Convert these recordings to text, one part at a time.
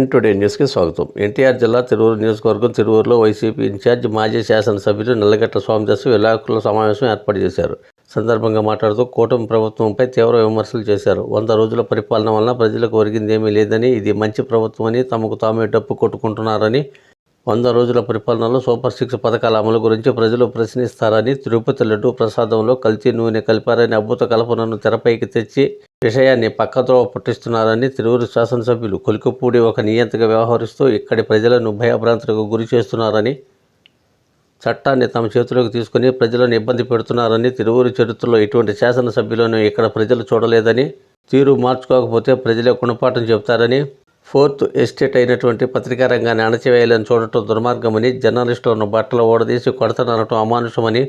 ఎన్ today న్యూస్కి స్వాగతం. ఎన్టీఆర్ జిల్లా తిరువూరు నియోజకవర్గం తిరువూరులో వైసీపీ ఇన్ఛార్జ్ మాజీ శాసనసభ్యులు నల్లగట్ట స్వామిదాసు విలాకుల సమావేశం ఏర్పాటు చేశారు. సందర్భంగా మాట్లాడుతూ కూటమి ప్రభుత్వంపై తీవ్ర విమర్శలు చేశారు. వంద రోజుల పరిపాలన వలన ప్రజలకు ఒరిగిందేమీ లేదని ఇది మంచి ప్రభుత్వం అని తమకు తామే డప్పు కొట్టుకుంటున్నారని వంద రోజుల పరిపాలనలో సూపర్ సిక్స్ పథకాల అమలు గురించి ప్రజలు ప్రశ్నిస్తారని తిరుపతి లడ్డు ప్రసాదంలో కల్తీ నూనె కలిపారని అద్భుత కల్పనను తెరపైకి తెచ్చి విషయాన్ని పక్కతో పుట్టిస్తున్నారని తిరువురు శాసనసభ్యులు కొలికపూడి ఒక నియంతగా వ్యవహరిస్తూ ఇక్కడి ప్రజలను భయభ్రాంతులకు గురి చేస్తున్నారని చట్టాన్ని తమ చేతిలోకి తీసుకుని ప్రజలను ఇబ్బంది పెడుతున్నారని తిరువురు చరిత్రలో ఇటువంటి శాసనసభ్యులను ఇక్కడ ప్రజలు చూడలేదని తీరు మార్చుకోకపోతే ప్రజలే గుణపాఠం చెబుతారని ఫోర్త్ ఎస్టేట్ అయినటువంటి పత్రికా రంగాన్ని అణచివేయాలని చూడటం దుర్మార్గమని జర్నలిస్టులను బట్టలు ఓడదీసి కొడతాననటం అమానుషమని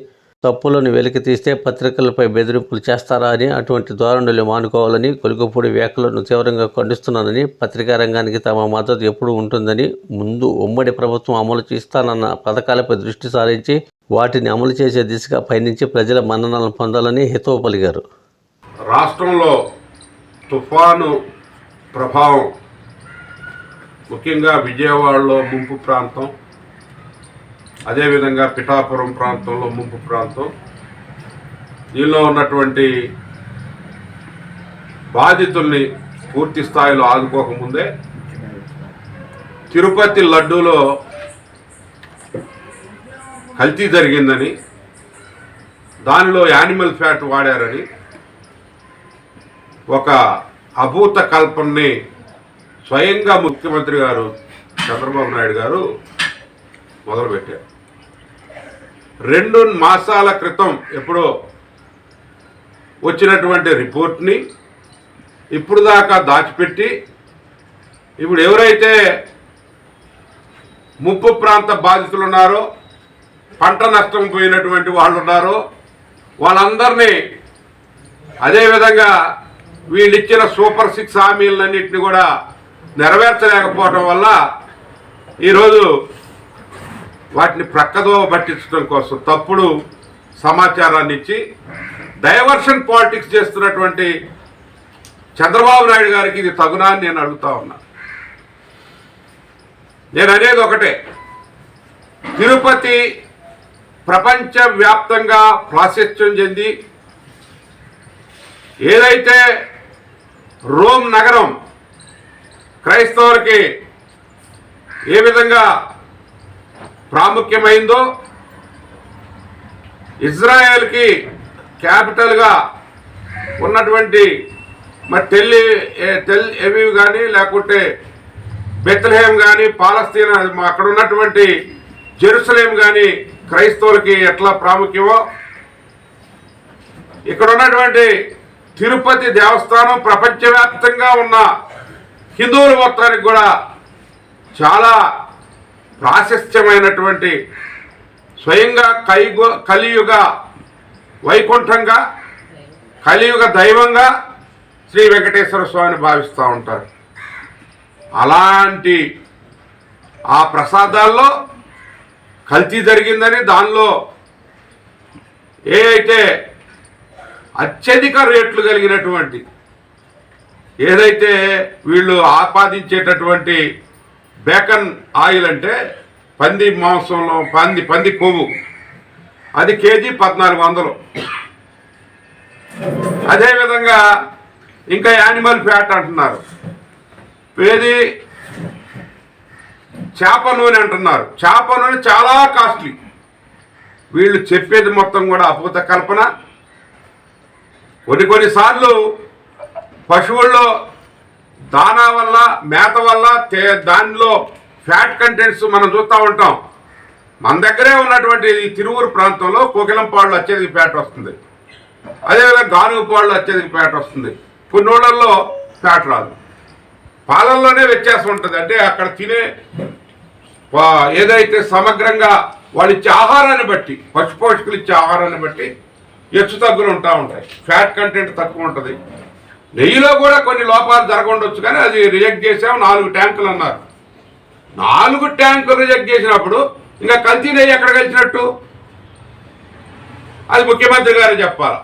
తప్పులను వెలికి తీస్తే పత్రికలపై బెదిరింపులు చేస్తారా అని అటువంటి ధోరణులు మానుకోవాలని కొలుగుపూడి వ్యాఖ్యలను తీవ్రంగా ఖండిస్తున్నానని పత్రికా రంగానికి తమ మద్దతు ఎప్పుడూ ఉంటుందని ముందు ఉమ్మడి ప్రభుత్వం అమలు చేస్తానన్న పథకాలపై దృష్టి సారించి వాటిని అమలు చేసే దిశగా పయనించి ప్రజల మన్ననలను పొందాలని హితవు పలిగారు రాష్ట్రంలో తుఫాను ప్రభావం ముఖ్యంగా విజయవాడలో ముంపు ప్రాంతం అదేవిధంగా పిఠాపురం ప్రాంతంలో ముంపు ప్రాంతం. దీనిలో ఉన్నటువంటి బాధితుల్ని పూర్తి స్థాయిలో ఆదుకోకముందే తిరుపతి లడ్డూలో కల్తీ జరిగిందని దానిలో యానిమల్ ఫ్యాట్ వాడారని ఒక అభూత కల్పనని స్వయంగా ముఖ్యమంత్రి గారు చంద్రబాబు నాయుడు గారు మొదలుపెట్టారు. రెండు మాసాల క్రితం ఎప్పుడో వచ్చినటువంటి రిపోర్ట్ని ఇప్పుడు దాకా దాచిపెట్టి ఇప్పుడు ఎవరైతే ముప్పు ప్రాంత బాధితులు ఉన్నారో పంట నష్టం పోయినటువంటి వాళ్ళు ఉన్నారో వాళ్ళందరినీ అదేవిధంగా వీళ్ళిచ్చిన సూపర్ సిక్స్ హామీలన్నింటినీ కూడా నెరవేర్చలేకపోవడం వల్ల ఈరోజు వాటిని ప్రక్కదో పట్టించడం కోసం తప్పుడు సమాచారాన్ని ఇచ్చి డైవర్షన్ పాలిటిక్స్ చేస్తున్నటువంటి చంద్రబాబు నాయుడు గారికి ఇది తగునా అని నేను అడుగుతా ఉన్నా. నేను అనేది ఒకటే. తిరుపతి ప్రపంచవ్యాప్తంగా ప్రాశస్త్యం చెంది ఏదైతే రోమ్ నగరం క్రైస్తవులకి ఏ విధంగా ప్రాముఖ్యమైందో ఇజ్రాయెల్కి క్యాపిటల్గా ఉన్నటువంటి మరి టెల్లి టెల్ ఎవివ్ కానీ లేకుంటే బెత్లహేమ్ కానీ పాలస్తీనా అక్కడ ఉన్నటువంటి జెరూసలేం కానీ క్రైస్తవులకి ఎట్లా ప్రాముఖ్యమో ఇక్కడ ఉన్నటువంటి తిరుపతి దేవస్థానం ప్రపంచవ్యాప్తంగా ఉన్న హిందువులు మొత్తానికి కూడా చాలా ప్రాశస్త్యమైనటువంటి స్వయంగా కైగు కలియుగ వైకుంఠంగా కలియుగ దైవంగా శ్రీ వెంకటేశ్వర స్వామిని భావిస్తూ ఉంటారు. అలాంటి ఆ ప్రసాదాల్లో కల్తీ జరిగిందని దానిలో ఏ అయితే అత్యధిక రేట్లు కలిగినటువంటి ఏదైతే వీళ్ళు ఆపాదించేటటువంటి బేకన్ ఆయిల్ అంటే పంది మాంసంలో పంది పంది కొవ్వు. అది కేజీ పద్నాలుగు వందలు. అదేవిధంగా ఇంకా యానిమల్ ఫ్యాట్ అంటున్నారు. ఏది? చేప నూనె అంటున్నారు. చేప నూనె చాలా కాస్ట్లీ వీళ్ళు చెప్పేది మొత్తం కూడా అద్భుత కల్పన. కొన్ని కొన్నిసార్లు పశువుల్లో దానా వల్ల మేత వల్ల దానిలో ఫ్యాట్ కంటెంట్స్ మనం చూస్తూ ఉంటాం. మన దగ్గరే ఉన్నటువంటి ఈ తిరువురు ప్రాంతంలో కోకిలంపాళ్ళు అత్యధిక ఫ్యాట్ వస్తుంది. అదేవిధంగా గానుగపాళ్ళు అత్యధిక ఫ్యాట్ వస్తుంది. కొన్నోళ్ళల్లో ఫ్యాట్ రాదు. పాలల్లోనే వ్యత్యాసం ఉంటుంది. అంటే అక్కడ తినే ఏదైతే సమగ్రంగా వాళ్ళు ఇచ్చే ఆహారాన్ని బట్టి పశు పోషకులు ఇచ్చే ఆహారాన్ని బట్టి హెచ్చు తగ్గులు ఉంటా ఉంటాయి. ఫ్యాట్ కంటెంట్ తక్కువ ఉంటుంది. నెయ్యిలో కూడా కొన్ని లోపాలు జరగండొచ్చు కానీ అది రిజెక్ట్ చేసాము నాలుగు ట్యాంకులు అన్నారు. నాలుగు ట్యాంకులు రిజెక్ట్ చేసినప్పుడు ఇంకా కల్తీ నెయ్యి ఎక్కడ కలిసినట్టు? అది ముఖ్యమంత్రి గారు చెప్పాలి.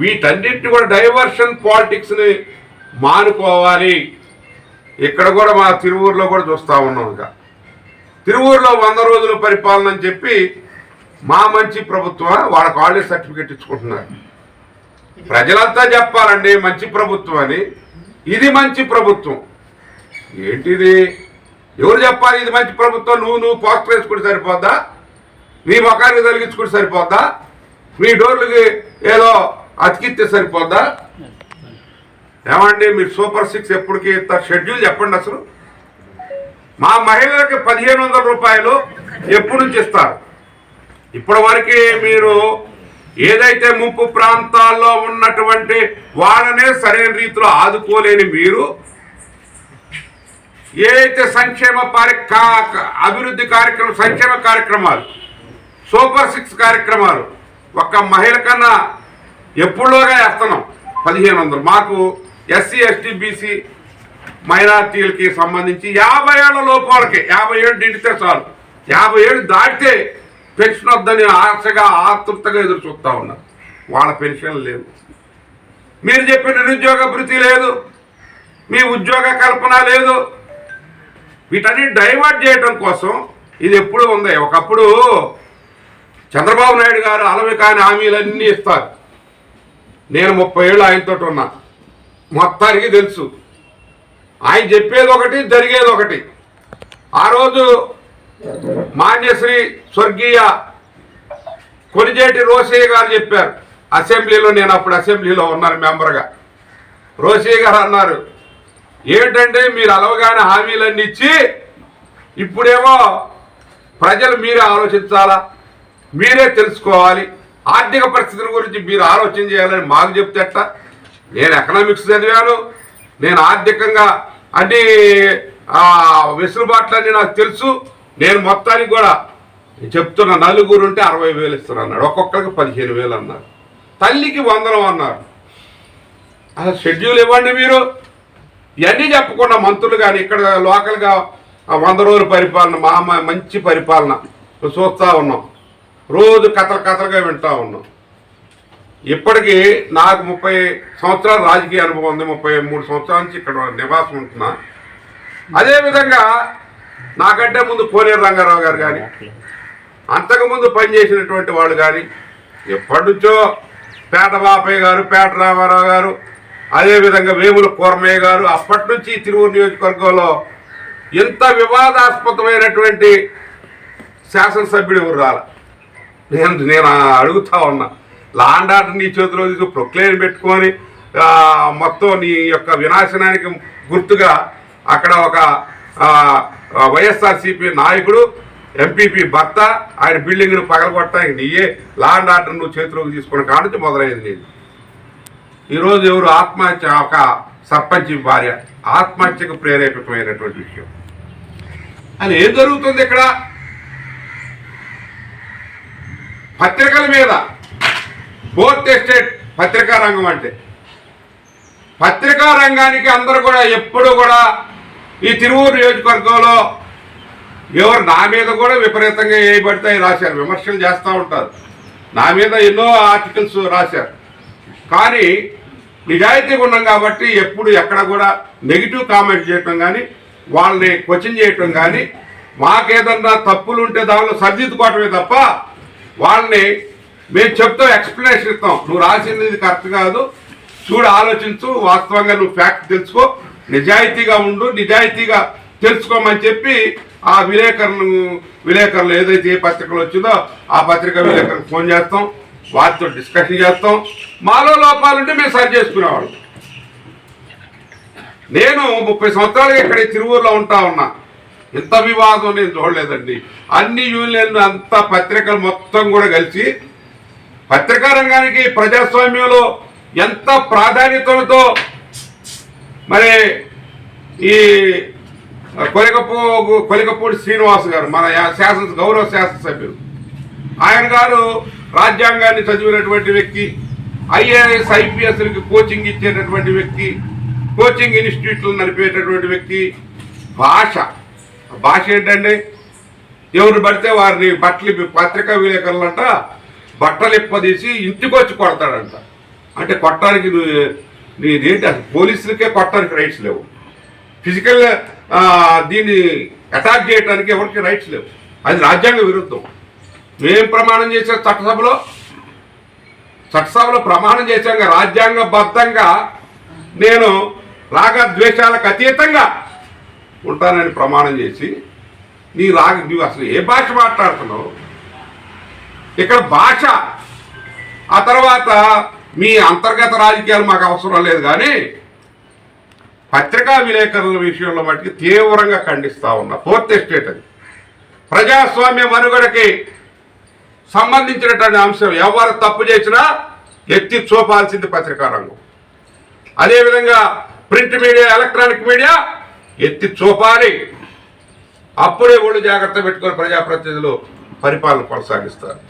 వీటన్నిటిని కూడా డైవర్షన్ పాలిటిక్స్ని మానుకోవాలి. ఇక్కడ కూడా మా తిరువూరులో కూడా చూస్తూ ఉన్నాం ఇంకా. తిరువూరులో వంద రోజుల పరిపాలన అని చెప్పి మా మంచి ప్రభుత్వం వాళ్ళ కాలేజ్ సర్టిఫికెట్ ఇచ్చుకుంటున్నారు. ప్రజలంతా చెప్పాలండి మంచి ప్రభుత్వం అని. ఇది మంచి ప్రభుత్వం. ఏంటిది? ఎవరు చెప్పాలి ఇది మంచి ప్రభుత్వం? నువ్వు నువ్వు పోస్టర్ వేసుకుంటే సరిపోద్దా? నీ ముఖానికి తొలగించుకుంటే సరిపోద్దా? మీ డోర్లకి ఏదో అతికిస్తే సరిపోద్దా? ఏమండి మీరు సూపర్ సిక్స్ ఎప్పటికి ఇస్తారు షెడ్యూల్ చెప్పండి అసలు. మా మహిళలకి పదిహేను వందల రూపాయలు ఎప్పుడు నుంచి ఇస్తారు? ఇప్పటి వరకు మీరు ఏదైతే ముంపు ప్రాంతాల్లో ఉన్నటువంటి వాళ్ళనే సరైన రీతిలో ఆదుకోలేని మీరు ఏదైతే సంక్షేమ పారి అభివృద్ధి కార్యక్రమం సంక్షేమ కార్యక్రమాలు సూపర్ సిక్స్ కార్యక్రమాలు ఒక్క మహిళ కన్నా ఎప్పుడోగా వేస్తున్నాం? పదిహేను వందలు. మాకు ఎస్సీ ఎస్టీ బీసీ మైనార్టీలకి సంబంధించి యాభై ఏళ్ళ లోపాలకి యాభై ఏళ్ళు నిండితే చాలు. యాభై ఏళ్ళు దాటితే పెన్షన్ వద్దని ఆశగా ఆతృతగా ఎదురు చూస్తూ ఉన్నారు. వాళ్ళ పెన్షన్ లేవు మీరు చెప్పిన నిరుద్యోగ భృతి లేదు. మీ ఉద్యోగ కల్పన లేదు. వీటన్ని డైవర్ట్ చేయడం కోసం ఇది ఎప్పుడు ఉంది. ఒకప్పుడు చంద్రబాబు నాయుడు గారు అలవి కాని హామీలన్నీ ఇస్తారు. నేను ముప్పై ఏళ్ళు ఆయనతో ఉన్నా. మొత్తానికి తెలుసు. ఆయన చెప్పేది ఒకటి జరిగేది ఒకటి. ఆ రోజు మాన్యశ్రీ స్వర్గీయ కొనిజేటి రోసయ్య గారు చెప్పారు. అసెంబ్లీలో నేను అప్పుడు అసెంబ్లీలో ఉన్నాను మెంబర్గా. రోసయ్య గారు అన్నారు ఏంటంటే మీరు అలవగానే హామీలన్నీ ఇచ్చి ఇప్పుడేమో ప్రజలు మీరే ఆలోచించాలా? మీరే తెలుసుకోవాలి. ఆర్థిక పరిస్థితుల గురించి మీరు ఆలోచన చేయాలని మాకు చెప్తే ఎట్లా? నేను ఎకనామిక్స్ చదివాను. నేను ఆర్థికంగా అన్ని వెసులుబాట్లన్నీ నాకు తెలుసు. నేను మొత్తానికి కూడా చెప్తున్న నలుగురు ఉంటే అరవై వేలు ఇస్తున్నారు అన్నాడు. ఒక్కొక్కరికి పదిహేను వేలు అన్నారు. తల్లికి వందనం అన్నారు. అసలు షెడ్యూల్ ఇవ్వండి మీరు. ఇవన్నీ చెప్పకుండా మంత్రులు కానీ ఇక్కడ లోకల్గా వంద రోజుల పరిపాలన మా మా- మంచి పరిపాలన చూస్తూ ఉన్నాం. రోజు కథలు కథలుగా వింటూ ఉన్నాం. ఇప్పటికీ నాకు ముప్పై సంవత్సరాల రాజకీయ అనుభవం ఉంది. ముప్పై మూడు సంవత్సరాల నుంచి ఇక్కడ నివాసం ఉంటున్నా. అదేవిధంగా నాకంటే ముందు కోనేరు రంగారావు గారు కానీ అంతకుముందు పనిచేసినటువంటి వాళ్ళు కానీ ఎప్పటి నుంచో పేట బాపయ్య గారు పేట రామారావు గారు అదేవిధంగా వేముల కూరమయ్య గారు అప్పటి నుంచి తిరువురు నియోజకవర్గంలో ఎంత వివాదాస్పదమైనటువంటి శాసనసభ్యుడు ఎవరు రాల? నేను నేను అడుగుతా ఉన్నా. లాండ్ ఆర్డర్ నీ చేతిలో తీసుకు ప్రొక్లేన్ పెట్టుకొని మొత్తం నీ యొక్క వినాశనానికి గుర్తుగా అక్కడ ఒక వైఎస్ఆర్సీపీ నాయకుడు ఎంపీపీ భర్త ఆయన బిల్డింగ్ను పగలగొట్టడానికి నీయే లాండ్ ఆర్డర్ నువ్వు చేతిలోకి తీసుకున్న కాడ మొదలైంది నేను ఈరోజు ఎవరు ఆత్మహత్య ఒక సర్పంచ్ భార్య ఆత్మహత్యకు ప్రేరేపితమైనటువంటి విషయం. అని ఏం జరుగుతుంది ఇక్కడ? పత్రికల మీద. ఫోర్త్ ఎస్టేట్ పత్రికా రంగం అంటే. పత్రికా రంగానికి అందరూ కూడా ఎప్పుడు కూడా ఈ తిరువూరు నియోజకవర్గంలో ఎవరు నా మీద కూడా విపరీతంగా ఏ రాశారు. విమర్శలు చేస్తూ ఉంటారు. నా మీద ఎన్నో ఆర్టికల్స్ రాశారు. కానీ నిజాయితీగా ఉన్నాం కాబట్టి ఎప్పుడు ఎక్కడ కూడా నెగిటివ్ కామెంట్ చేయటం కానీ వాళ్ళని క్వశ్చన్ చేయటం కానీ మాకేదన్నా తప్పులు ఉంటే దానిలో సరిదిద్దుకోవటమే తప్ప వాళ్ళని మేము చెప్తాం ఎక్స్ప్లెనేషన్ ఇస్తాం. నువ్వు రాసింది కరెక్ట్ కాదు. చూడు ఆలోచించు వాస్తవంగా నువ్వు ఫ్యాక్ట్ తెలుసుకో. నిజాయితీగా ఉండు నిజాయితీగా తెలుసుకోమని చెప్పి ఆ విలేకరులు విలేకరులు ఏదైతే ఏ పత్రికలు వచ్చిందో ఆ పత్రిక విలేకరులకు ఫోన్ చేస్తాం వారితో డిస్కషన్ చేస్తాం. మాలో లోపాలుంటే మేము సరి చేసుకునేవాళ్ళం. నేను ముప్పై సంవత్సరాలుగా ఇక్కడ తిరువూరులో ఉంటా ఉన్నా. ఇంత వివాదం నేను చూడలేదండి. అన్ని యూనియన్లు అంతా పత్రికలు మొత్తం కూడా కలిసి పత్రికా రంగానికి ప్రజాస్వామ్యంలో ఎంత ప్రాధాన్యతలతో మరి ఈ కొలికపో కొలికపూడి శ్రీనివాస్ గారు మన శాసన గౌరవ శాసనసభ్యులు. ఆయన గారు రాజ్యాంగాన్ని చదివినటువంటి వ్యక్తి ఐఏఎస్ ఐపీఎస్లకి కోచింగ్ ఇచ్చేటటువంటి వ్యక్తి కోచింగ్ ఇన్స్టిట్యూట్లు నడిపేటటువంటి వ్యక్తి. భాష. భాష ఏంటండి? ఎవరు పడితే వారిని బట్టలు పత్రికా విలేకరులంట బట్టలు ఇప్పదీసి ఇంటికి వచ్చి కొడతాడంట. అంటే కొట్టడానికి నువ్వు నీదేంటి అసలు? పోలీసులకే కొట్టడానికి రైట్స్ లేవు. ఫిజికల్ దీన్ని అటాక్ చేయడానికి ఎవరికి రైట్స్ లేవు. అది రాజ్యాంగ విరుద్ధం. మేం ప్రమాణం చేసే చట్టసభలో చట్టసభలో ప్రమాణం చేశాక రాజ్యాంగబద్ధంగా నేను రాగ ద్వేషాలకు అతీతంగా ఉంటానని ప్రమాణం చేసి నీ రాగ నువ్వు అసలు ఏ భాష మాట్లాడుతున్నావు? ఇక్కడ భాష. ఆ తర్వాత మీ అంతర్గత రాజకీయాలు మాకు అవసరం లేదు కానీ పత్రికా విలేకరుల విషయంలో మట్టికి తీవ్రంగా ఖండిస్తూ ఉన్నా. ఫోర్త్ ఎస్టేట్ అది. ప్రజాస్వామ్య మనుగడకి సంబంధించినటువంటి అంశం ఎవరు తప్పు చేసినా ఎత్తి చూపాల్సింది పత్రికా రంగం. అదేవిధంగా ప్రింట్ మీడియా ఎలక్ట్రానిక్ మీడియా ఎత్తి చూపాలి. అప్పుడే ఒళ్ళు జాగ్రత్త పెట్టుకొని ప్రజాప్రతినిధులు పరిపాలన కొనసాగిస్తారు.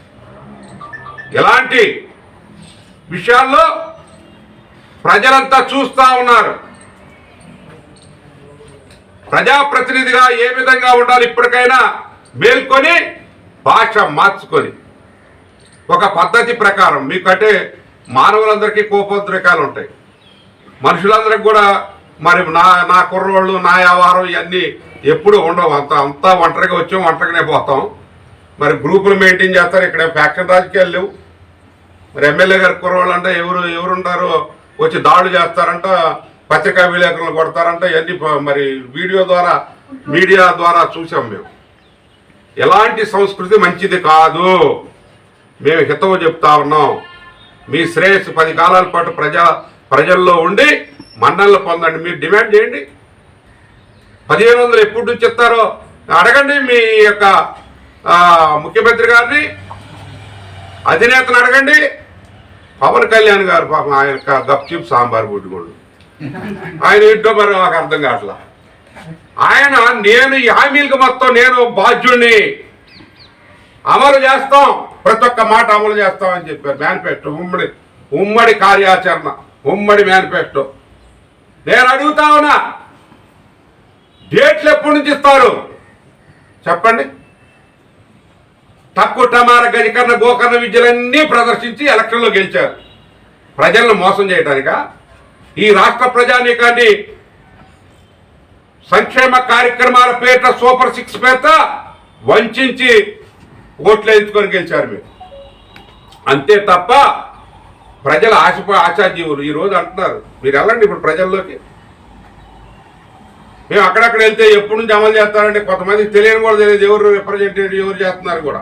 ఎలాంటి విషయాల్లో ప్రజలంతా చూస్తూ ఉన్నారు. ప్రజాప్రతినిధిగా ఏ విధంగా ఉండాలి ఇప్పటికైనా మేల్కొని భాష మార్చుకొని. ఒక పద్ధతి ప్రకారం మీకంటే మానవులందరికీ కోపోద్రేకాలు ఉంటాయి. మనుషులందరికి కూడా మరి నా నా కుర్రోళ్ళు నా వ్యాపారం ఇవన్నీ ఎప్పుడు ఉండవు. అంత అంతా ఒంటరిగా వచ్చాం ఒంటరిగానే పోతాం. మరి గ్రూపులు మెయింటైన్ చేస్తారు ఇక్కడ ఫ్యాక్షన్ రాజకీయాలు లేవు. మరి ఎమ్మెల్యే గారి కుర్రోళ్ళు అంటే ఎవరు ఎవరుంటారో? వచ్చి దాడులు చేస్తారంట పత్రికా విలేకరులు కొడతారంట ఇవన్నీ మరి వీడియో ద్వారా మీడియా ద్వారా చూసాం మేము. ఎలాంటి సంస్కృతి మంచిది కాదు. మేము హితవు చెప్తా ఉన్నాం. మీ శ్రేయస్సు పది కాలాల పాటు ప్రజా ప్రజల్లో ఉండి మన్నలు పొందండి. మీరు డిమాండ్ చేయండి. పదిహేను వందలు ఎప్పుడు నుంచి ఇస్తారో అడగండి మీ యొక్క ముఖ్యమంత్రి గారిని అధినేతను అడగండి. పవన్ కళ్యాణ్ గారు పాపం ఆయన గప్చిప్ సాంబార్ పుట్టుకోడు ఆయన ఏంటో మరి నాకు అర్థం కావట్లా. ఆయన నేను ఈ హామీలకు మొత్తం నేను బాధ్యుడిని. అమలు చేస్తాం. ప్రతి ఒక్క మాట అమలు చేస్తాం అని చెప్పారు. మేనిఫెస్టో ఉమ్మడి ఉమ్మడి కార్యాచరణ ఉమ్మడి మేనిఫెస్టో. నేను అడుగుతా ఉన్నా. డేట్లు ఎప్పటి నుంచి ఇస్తారు? చెప్పండి. తక్కువ టమార గజకర్ణ గోకర్ణ విద్యలన్నీ ప్రదర్శించి ఎలక్షన్లో గెలిచారు. ప్రజలను మోసం చేయడానిక ఈ రాష్ట్ర ప్రజానీకాన్ని సంక్షేమ కార్యక్రమాల పేట సూపర్ సిక్స్ పేట వంచి ఓట్లు ఎంచుకొని గెలిచారు మీరు. అంతే తప్ప ప్రజల ఆశ ఆశాజీవులు ఈ రోజు అంటున్నారు. మీరు వెళ్ళండి ఇప్పుడు ప్రజల్లోకి. మేము అక్కడక్కడ వెళ్తే ఎప్పటి నుంచి అమలు చేస్తారంటే కొంతమంది తెలియని కూడా తెలియదు. ఎవరు రిప్రజెంటేటివ్ ఎవరు చేస్తున్నారు కూడా.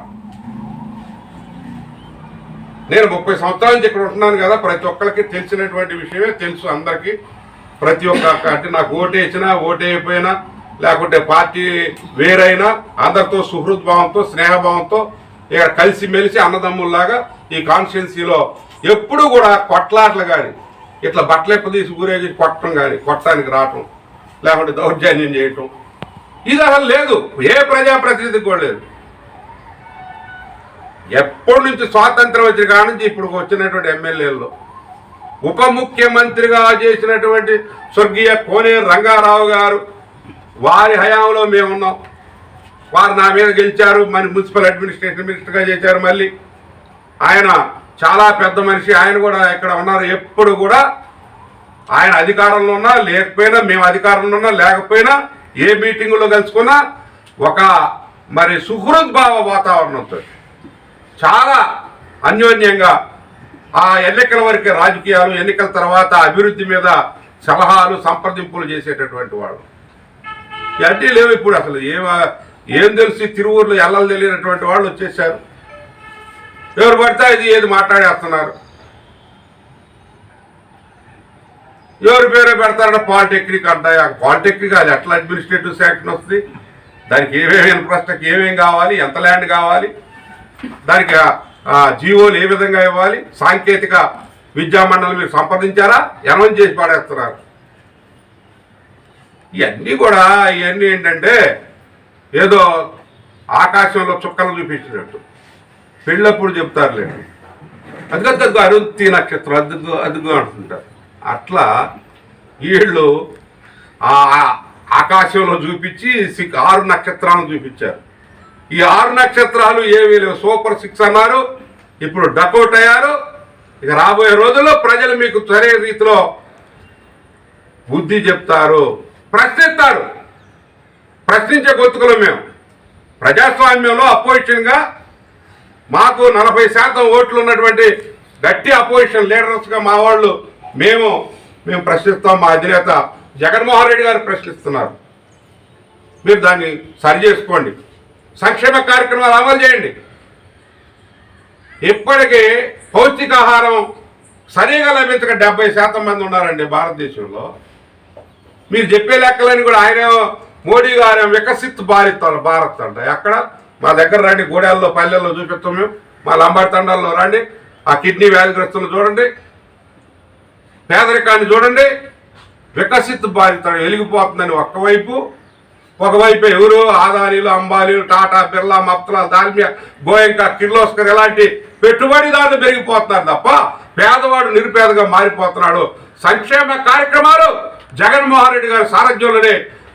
నేను ముప్పై సంవత్సరాల నుంచి ఇక్కడ ఉంటున్నాను కదా ప్రతి ఒక్కరికి తెలిసినటువంటి విషయమే తెలుసు అందరికీ. ప్రతి ఒక్క అంటే నాకు ఓటేసినా ఓటైపోయినా లేకుంటే పార్టీ వేరైనా అందరితో సుహృద్భావంతో స్నేహభావంతో ఇక కలిసి మెలిసి అన్నదమ్ముల్లాగా ఈ కాన్స్టిట్యున్సీలో ఎప్పుడు కూడా కొట్లాటలు కానీ ఇట్లా బట్టలెప్ప తీసి ఊరేగి కొట్టడం కానీ కొట్టడానికి రావటం లేకుంటే దౌర్జన్యం చేయటం ఇది అసలు లేదు. ఏ ప్రజాప్రతినిధికి కూడా లేదు. ఎప్పటి నుంచి స్వాతంత్రం వచ్చిన కాడ నుంచి ఇప్పుడు వచ్చినటువంటి ఎమ్మెల్యేల్లో ఉప ముఖ్యమంత్రిగా చేసినటువంటి స్వర్గీయ కోనేరు రంగారావు గారు వారి హయాంలో మేమున్నాం వారు నా మీద గెలిచారు మన మున్సిపల్ అడ్మినిస్ట్రేషన్ మినిస్టర్గా చేశారు మళ్ళీ. ఆయన చాలా పెద్ద మనిషి ఆయన కూడా ఇక్కడ ఉన్నారు ఎప్పుడు కూడా ఆయన అధికారంలో ఉన్నా లేకపోయినా మేము అధికారంలో ఉన్నా లేకపోయినా ఏ మీటింగులో కలుసుకున్నా ఒక మరి సుహృద్భావ వాతావరణంతో. చాలా అన్యోన్యంగా ఆ ఎన్నికల వరకు రాజకీయాలు ఎన్నికల తర్వాత అభివృద్ధి మీద సలహాలు సంప్రదింపులు చేసేటటువంటి వాళ్ళు. ఇవన్నీ లేవు ఇప్పుడు అసలు. ఏమ ఏం తెలిసి? తిరువూరులో ఎల్లలు తెలియనటువంటి వాళ్ళు వచ్చేసారు. ఎవరు పడితే ఇది ఏది మాట్లాడేస్తున్నారు? ఎవరు పేరు పెడతారంటే పాలిటెక్నిక్ అంటాయి? పాలిటెక్నిక్ అది ఎట్లా అడ్మినిస్ట్రేటివ్ శాంక్షన్ వస్తుంది. దానికి ఏమేమి ఇన్ఫ్రాస్ట్రక్చర్ ఏమేమి కావాలి? ఎంత ల్యాండ్ కావాలి? దానికి జీవోలు ఏ విధంగా ఇవ్వాలి? సాంకేతిక విద్యా మండలి మీరు సంప్రదించారా? ఎనవం చేసి పాడేస్తున్నారు ఇవన్నీ కూడా ఇవన్నీ ఏంటంటే ఏదో ఆకాశంలో చుక్కలు చూపించినట్టు. పెళ్ళప్పుడు చెప్తారులేండి అదిగద్దగ్గు అరుంతి నక్షత్రం అద్దుగు అదుగు అంటుంటారు. అట్లా వీళ్ళు ఆ ఆకాశంలో చూపించి సిక్ ఆరు నక్షత్రాలను చూపించారు. ఈ ఆరు నక్షత్రాలు ఏమీ లేవు. సూపర్ సిక్స్ అన్నారు. ఇప్పుడు డకౌట్ అయ్యారు. ఇక రాబోయే రోజుల్లో ప్రజలు మీకు సరైన రీతిలో బుద్ధి చెప్తారు. ప్రశ్నిస్తారు. ప్రశ్నించే గొంతుకులు మేము. ప్రజాస్వామ్యంలో అపోజిషన్గా మాకు నలభై శాతం ఓట్లు ఉన్నటువంటి గట్టి అపోజిషన్ లీడర్స్గా మా వాళ్ళు మేము మేము ప్రశ్నిస్తాం. మా అధినేత జగన్మోహన్ రెడ్డి గారు ప్రశ్నిస్తున్నారు. మీరు దాన్ని సరి చేసుకోండి. సంక్షేమ కార్యక్రమాలు అమలు చేయండి. ఇప్పటికీ పౌష్టికాహారం సరిగా లభించక డెబ్బై శాతం మంది ఉన్నారండి భారతదేశంలో. మీరు చెప్పే లెక్కలని కూడా ఆయన మోడీ గారు వికసిత్ భారత్ భారత్ అంట. ఎక్కడ? మా దగ్గర రండి గూడెల్లో పల్లెల్లో చూపిస్తాం మేము. మా లంబాడి తండాల్లో రండి. ఆ కిడ్నీ వ్యాధిగ్రస్తులు చూడండి. పేదరికాన్ని చూడండి. వికసిత్ బాధిత వెలిగిపోతుందని ఒక్కవైపు ఒకవైపు ఎవరు? ఆదానీలు అంబానీలు టాటా బిర్లా మప్తలా దాల్మియా గోయంక కిర్లోస్కర్ ఇలాంటి పెట్టుబడిదారులు పెరిగిపోతున్నారు తప్ప పేదవాడు నిరుపేదగా మారిపోతున్నాడు. సంక్షేమ కార్యక్రమాలు జగన్మోహన్ రెడ్డి గారి సారథ్యంలోనే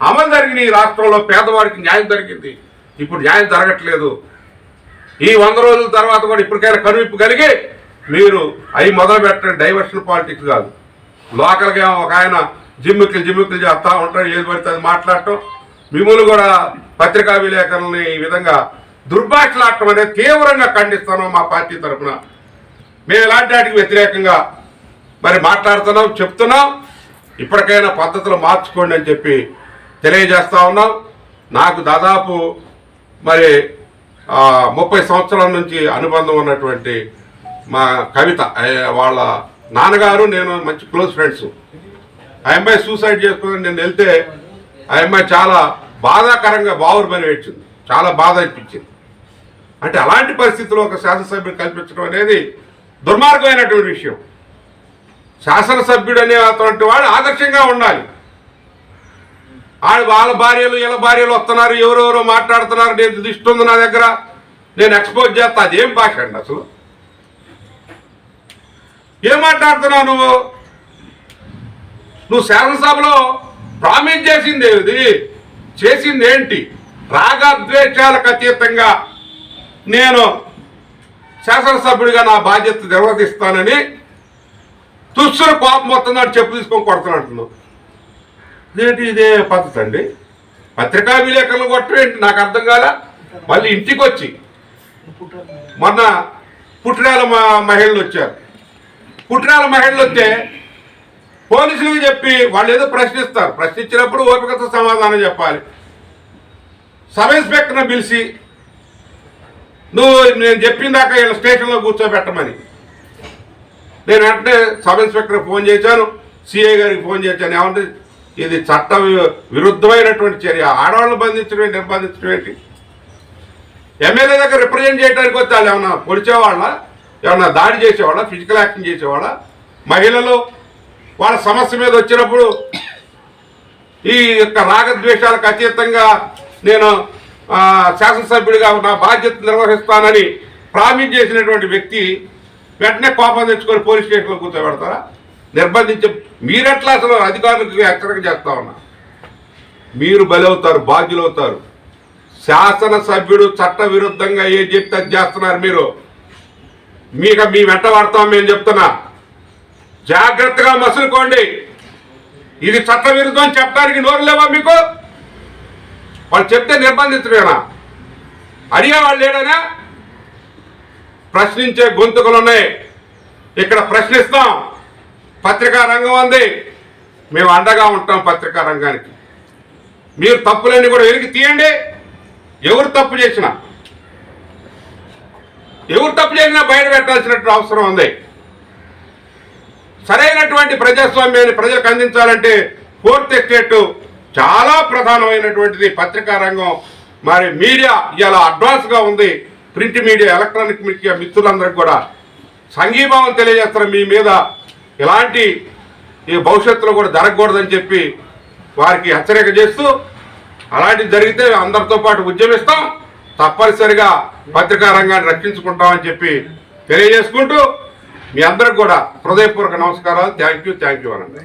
అమలు జరిగిన ఈ రాష్ట్రంలో. పేదవాడికి న్యాయం జరిగింది ఇప్పుడు న్యాయం జరగట్లేదు. ఈ వంద రోజుల తర్వాత కూడా ఇప్పటికైనా కనువిప్పు కలిగి మీరు అవి మొదలు పెట్టండి డైవర్షన్ పాలిటిక్స్ కాదు. లోకల్గా ఒక ఆయన జిమ్మికులు జిమ్మికులు చేస్తూ ఉంటాడు. ఏది పడితే అది మాట్లాడటం. భీములు కూడా పత్రికా విలేకరులని ఈ విధంగా దుర్భాషలాడటం అనేది తీవ్రంగా ఖండిస్తున్నాం మా పార్టీ తరఫున. మేము ఇలాంటి వాటికి వ్యతిరేకంగా మరి మాట్లాడుతున్నాం చెప్తున్నాం. ఇప్పటికైనా పద్ధతులు మార్చుకోండి అని చెప్పి తెలియజేస్తా ఉన్నాం. నాకు దాదాపు మరి ముప్పై సంవత్సరాల నుంచి అనుబంధం ఉన్నటువంటి మా కవిత వాళ్ళ నాన్నగారు నేను మంచి క్లోజ్ ఫ్రెండ్స్. ఆ అమ్మాయి సూసైడ్ చేసుకుని నేను వెళ్తే ఆ అమ్మాయి చాలా బాధాకరంగా బావురుమని ఏడ్చింది చాలా బాధ అనిపించింది. అంటే అలాంటి పరిస్థితుల్లో ఒక శాసనసభ్యుడు కల్పించడం అనేది దుర్మార్గమైనటువంటి విషయం. శాసనసభ్యుడు అనేటువంటి వాడు ఆదర్శంగా ఉండాలి. ఆడు వాళ్ళ భార్యలు వీళ్ళ భార్యలు వస్తున్నారు ఎవరెవరో మాట్లాడుతున్నారు నేను దిష్టి ఉంది నా దగ్గర నేను ఎక్స్పోజ్ చేస్తా అదేం భాష అండి అసలు? ఏం మాట్లాడుతున్నావు నువ్వు? నువ్వు శాసనసభలో ప్రామిస్ చేసింది ఏది? చేసింది ఏంటి? రాగద్వేషాలకు అతీతంగా నేను శాసనసభ్యుడిగా నా బాధ్యత నిర్వర్తిస్తానని తుస్సురు కోపం వస్తున్నాడు చెప్పు తీసుకొని కొడుతున్నట్టున్నావు ఇదేంటి? ఇదే పద్ధతి అండి. పత్రికా విలేకరులు ఏంటి? నాకు అర్థం కాల? మళ్ళీ ఇంటికి వచ్చి మొన్న పుట్టినాల మహిళలు వచ్చారు. పుట్టినాల మహిళలు వస్తే పోలీసులకు చెప్పి వాళ్ళు ఏదో ప్రశ్నిస్తారు. ప్రశ్నించినప్పుడు ఓపికతో సమాధానం చెప్పాలి. సబ్ ఇన్స్పెక్టర్ని పిలిచి నువ్వు నేను చెప్పిన దాకా వీళ్ళ స్టేషన్లో కూర్చోబెట్టమని. నేను వెంటనే సబ్ ఇన్స్పెక్టర్ ఫోన్ చేశాను. సిఐ గారికి ఫోన్ చేశాను. ఏమంటే ఇది చట్ట విరుద్ధమైనటువంటి చర్య. ఆడవాళ్ళని బంధించడం ఏంటి, నిర్బంధించడం ఏంటి? ఎమ్మెల్యే దగ్గర రిప్రజెంట్ చేయడానికి వస్తే వాళ్ళు ఏమన్నా పొడిచేవాళ్ళ? ఏమన్నా దాడి చేసేవాళ్ళ? Physical action చేసేవాళ్ళ? మహిళలు వాళ్ళ సమస్య మీద వచ్చినప్పుడు ఈ యొక్క రాగద్వేషాలకు అతీతంగా నేను శాసనసభ్యుడిగా నా బాధ్యత నిర్వహిస్తానని ప్రామిస్ చేసినటువంటి వ్యక్తి వెంటనే కోపం తెచ్చుకొని పోలీస్ స్టేషన్లో కూర్చోబెడతారా? నిర్బంధించి మీరెట్లా అసలు అధికారులకు హెచ్చరిక చేస్తా ఉన్నా? మీరు బలవుతారు బాధ్యులవుతారు. శాసనసభ్యుడు చట్ట విరుద్ధంగా ఏ చెప్తే అది చేస్తున్నారు మీరు. మీకు మీ వెంట పడతాం మేము చెప్తున్నా. జాగ్రత్తగా మసులుకోండి. ఇది చట్టవిరుద్ధం చెప్పడానికి నోరు లేవా మీకు? వాళ్ళు చెప్తే నిర్బంధించడమేనా అడిగేవాళ్ళు లేడనా? ప్రశ్నించే గొంతుకలు ఉన్నాయి ఇక్కడ ప్రశ్నిస్తాం. పత్రికా రంగం ఉంది. మేము అండగా ఉంటాం పత్రికా రంగానికి. మీరు తప్పులన్నీ కూడా వెలికి తీయండి. ఎవరు తప్పు చేసినా. ఎవరు తప్పు చేసినా బయట పెట్టాల్సినటువంటి అవసరం ఉంది. సరైనటువంటి ప్రజాస్వామ్యాన్ని ప్రజలకు అందించాలంటే ఫోర్త్ ఎస్టేట్ చాలా ప్రధానమైనటువంటిది పత్రికా రంగం. మరి మీడియా ఇలా అడ్వాన్స్గా ఉంది. ప్రింట్ మీడియా ఎలక్ట్రానిక్ మీడియా మిత్రులందరికీ కూడా సంఘీభావం తెలియజేస్తారు మీ మీద ఇలాంటి ఈ భవిష్యత్తులో కూడా జరగకూడదని చెప్పి వారికి హెచ్చరిక చేస్తూ అలాంటివి జరిగితే అందరితో పాటు ఉద్యమిస్తాం తప్పనిసరిగా పత్రికా రంగాన్ని రక్షించుకుంటామని చెప్పి తెలియజేసుకుంటూ మీ అందరికి కూడా హృదయపూర్వక నమస్కారాలు. థ్యాంక్ యూ థ్యాంక్ యూ అనండి.